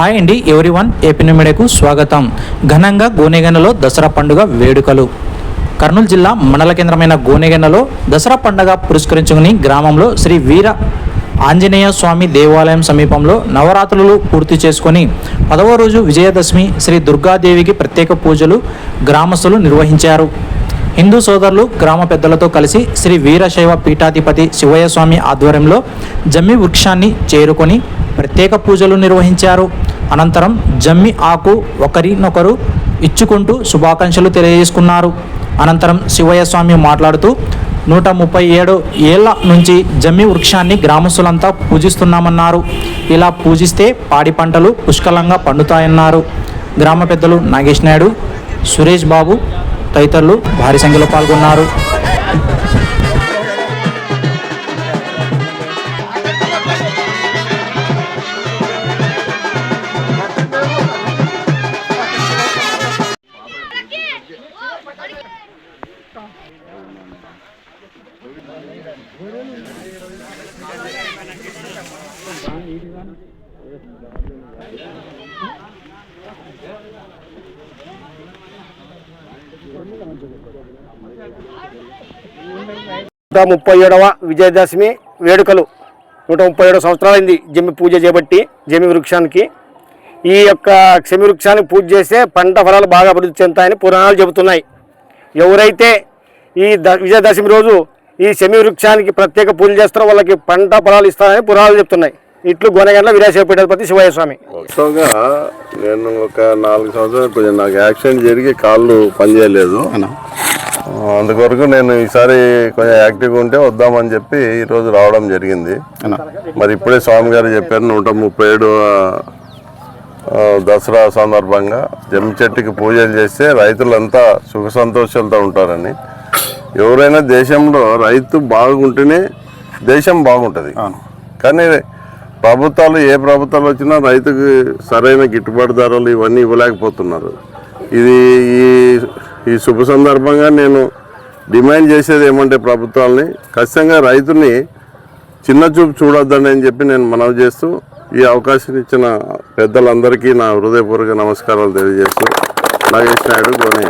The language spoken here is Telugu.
హాయ్ అండి ఎవరి వన్ ఏపీ మీడియాకు స్వాగతం. ఘనంగా గోనెగనలో దసరా పండుగ వేడుకలు. కర్నూలు జిల్లా మండల కేంద్రమైన గోనెగనలో దసరా పండుగ పురస్కరించుకుని గ్రామంలో శ్రీ వీర ఆంజనేయ స్వామి దేవాలయం సమీపంలో నవరాత్రులు పూర్తి చేసుకొని పదవ రోజు విజయదశమి శ్రీ దుర్గాదేవికి ప్రత్యేక పూజలు గ్రామస్తులు నిర్వహించారు. హిందూ సోదరులు గ్రామ పెద్దలతో కలిసి శ్రీ వీరశైవ పీఠాధిపతి శివయ్య స్వామి ఆధ్వర్యంలో జమ్మి వృక్షాన్ని చేరుకొని ప్రత్యేక పూజలు నిర్వహించారు. అనంతరం జమ్మి ఆకు ఒకరినొకరు ఇచ్చుకుంటూ శుభాకాంక్షలు తెలియజేసుకున్నారు. అనంతరం శివయ్య స్వామి మాట్లాడుతూ నూట ముప్పై ఏడు ఏళ్ళ నుంచి జమ్మి వృక్షాన్ని గ్రామస్తులంతా పూజిస్తున్నామన్నారు. ఇలా పూజిస్తే పాడి పంటలు పుష్కలంగా పండుతాయన్నారు. గ్రామ పెద్దలు నాగేష్ నాయుడు సురేష్ బాబు తదితరులు భారీ సంఖ్యలో పాల్గొన్నారు. నూట ముప్పై ఏడవ విజయదశమి వేడుకలు. నూట ముప్పై ఏడవ సంవత్సరాలైంది జమి పూజ చేపట్టి జమి వృక్షానికి. ఈ యొక్క క్షమి వృక్షానికి పూజ చేస్తే పంట ఫలాలు బాగా అభివృద్ధి చెందుతాయని పురాణాలు చెబుతున్నాయి. ఎవరైతే ఈ ద విజయదశమి రోజు ఈ శమి వృక్షానికి ప్రత్యేక పూజలు చేస్తారో వాళ్ళకి పంట ఫలాలు ఇస్తారని పురాణాలు చెప్తున్నాయి. ఇట్లు గొనగండ్ల వీరాశివపీఠాధిపతి శివయ్య స్వామి వాస్తవంగా నేను ఒక నాలుగు సంవత్సరాలు కొంచెం నాకు యాక్సిడెంట్ జరిగి కాళ్ళు పనిచేయలేదు. అందుకొరకు నేను ఈసారి కొంచెం యాక్టివ్గా ఉంటే వద్దామని చెప్పి ఈరోజు రావడం జరిగింది. మరి ఇప్పుడే స్వామి గారు చెప్పారు నూట ముప్పై ఏడు దసరా సందర్భంగా జమ్మి చెట్టుకి పూజలు చేస్తే రైతులంతా సుఖ సంతోషాలతో ఉంటారని. ఎవరైనా దేశంలో రైతు బాగుంటేనే దేశం బాగుంటుంది. కానీ ప్రభుత్వాలు ఏ ప్రభుత్వాలు వచ్చినా రైతుకు సరైన గిట్టుబాటు ధరలు ఇవన్నీ ఇవ్వలేకపోతున్నారు. ఇది ఈ ఈ శుభ సందర్భంగా నేను డిమాండ్ చేసేది ఏమంటే ప్రభుత్వాలని ఖచ్చితంగా రైతుని చిన్న చూపు చూడొద్దని అని చెప్పి నేను మనవి చేస్తూ ఈ అవకాశం ఇచ్చిన పెద్దలందరికీ నా హృదయపూర్వక నమస్కారాలు తెలియజేస్తూ నాగేష్ నాయుడు గోనయ్య